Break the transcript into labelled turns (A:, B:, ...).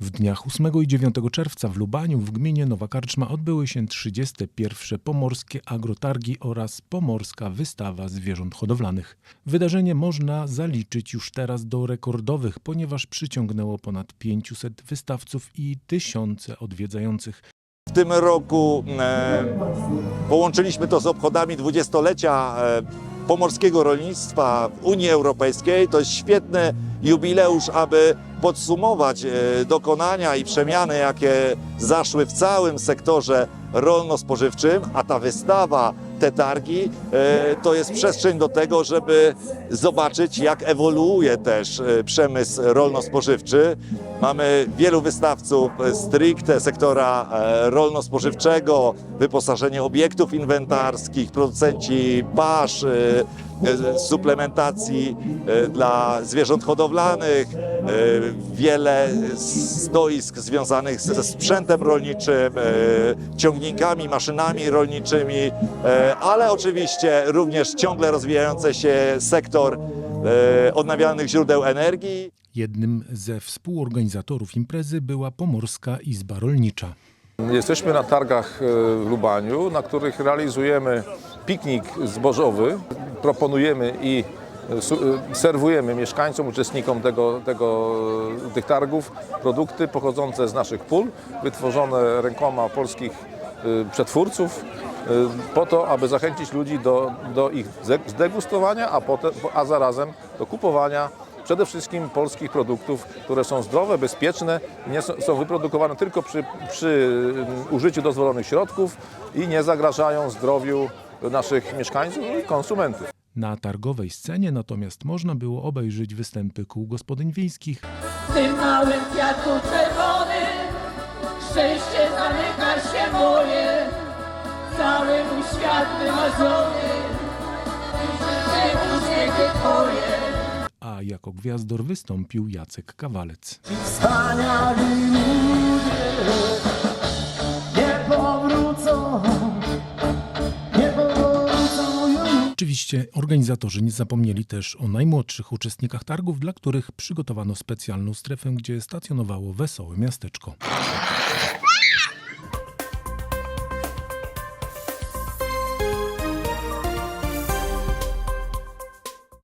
A: W dniach 8 i 9 czerwca w Lubaniu w gminie Nowa Karczma odbyły się 31. Pomorskie Agrotargi oraz Pomorska Wystawa Zwierząt Hodowlanych. Wydarzenie można zaliczyć już teraz do rekordowych, ponieważ przyciągnęło ponad 500 wystawców i tysiące odwiedzających.
B: W tym roku e, połączyliśmy to z obchodami dwudziestolecia e, pomorskiego rolnictwa w Unii Europejskiej. To jest świetny jubileusz, aby podsumować e, dokonania i przemiany, jakie zaszły w całym sektorze rolno-spożywczym, a ta wystawa, te targi, e, to jest przestrzeń do tego, żeby zobaczyć, jak ewoluuje też e, przemysł rolno-spożywczy. Mamy wielu wystawców stricte sektora e, rolno-spożywczego, wyposażenie obiektów inwentarskich, producenci pasz, suplementacji dla zwierząt hodowlanych, wiele stoisk związanych ze sprzętem rolniczym, e, ciągnikami, maszynami rolniczymi, e, ale oczywiście również ciągle rozwijający się sektor e, odnawialnych źródeł energii.
A: Jednym ze współorganizatorów imprezy była Pomorska Izba Rolnicza.
C: Jesteśmy na targach e, w Lubaniu, na których realizujemy piknik zbożowy. Proponujemy i e, e, serwujemy mieszkańcom, uczestnikom tego, tego, tych targów produkty pochodzące z naszych pól, wytworzone rękoma polskich e, przetwórców, e, po to, aby zachęcić ludzi do, do ich zdegustowania, a, potem, a zarazem do kupowania przede wszystkim polskich produktów, które są zdrowe, bezpieczne, nie są, są wyprodukowane tylko przy, przy mm, użyciu dozwolonych środków i nie zagrażają zdrowiu naszych mieszkańców i konsumentów.
A: Na targowej scenie natomiast można było obejrzeć występy kół gospodyń wiejskich,
D: W tym małym kwiatku czerwonym Szczęście zamyka się moje. Świat wymarzony Te uśmiechy twoje.
A: A jako gwiazdor wystąpił Jacek Kawalec.
E: Wspaniali
A: Oczywiście organizatorzy nie zapomnieli też o najmłodszych uczestnikach targów, dla których przygotowano specjalną strefę, gdzie stacjonowało wesołe miasteczko.